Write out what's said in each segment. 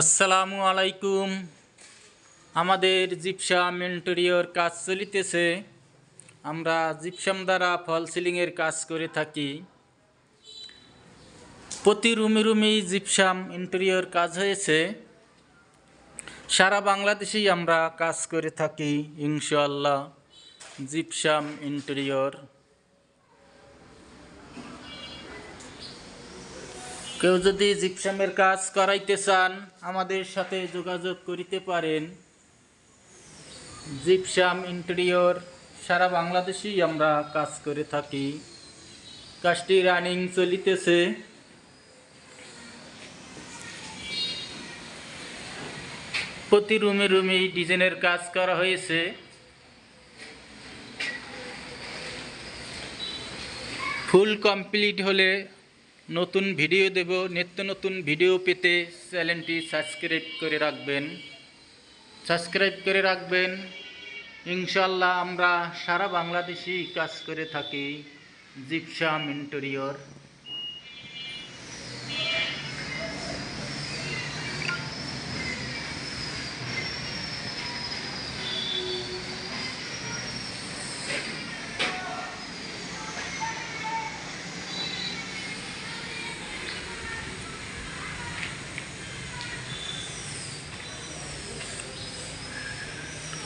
আসসালামু আলাইকুম। আমাদের জিপসাম ইন্টেরিয়র কাজ চলিতেছে। আমরা জিপসাম দ্বারা ফল সিলিংয়ের কাজ করে থাকি। প্রতি রুমে রুমেই জিপসাম ইন্টেরিয়র কাজ হয়েছে। সারা বাংলাদেশেই আমরা কাজ করে থাকি ইনশাল্লাহ জিপসাম ইন্টেরিয়র। কেউ যদি জিপসামের কাজ করাইতে চান, আমাদের সাথে যোগাযোগ করিতে পারেন। জিপসাম ইন্টেরিয়র, সারা বাংলাদেশেই আমরা কাজ করে থাকি। কাজটি রানিং চলিতেছে। প্রতি রুমে রুমেই ডিজাইনের কাজ করা হয়েছে। ফুল কমপ্লিট হলে নতুন ভিডিও দেব, নিত্য নতুন ভিডিও পেতে চ্যানেলটি সাবস্ক্রাইব করে রাখবেন। সাবস্ক্রাইব করে রাখবেন। ইনশাল্লাহ আমরা সারা বাংলাদেশেই কাজ করে থাকি জিপসা ইন্টেরিয়র।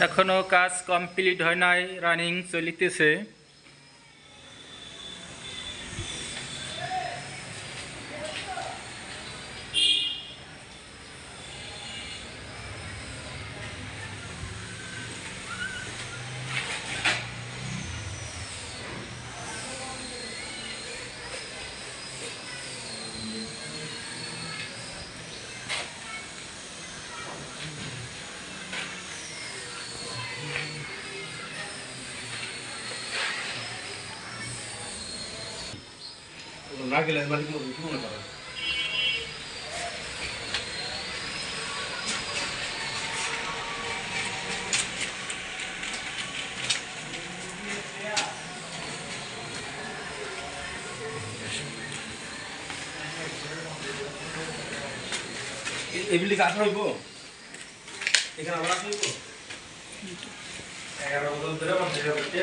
এখনও কাজ কমপ্লিট হয় নাই রানিং চলিতেছে। না গেলে মালিক কি মনে করে এগুলি কাজ হইব এখানে আবার আসা হইব এগারো বছর ধরে আমার দেখা করতে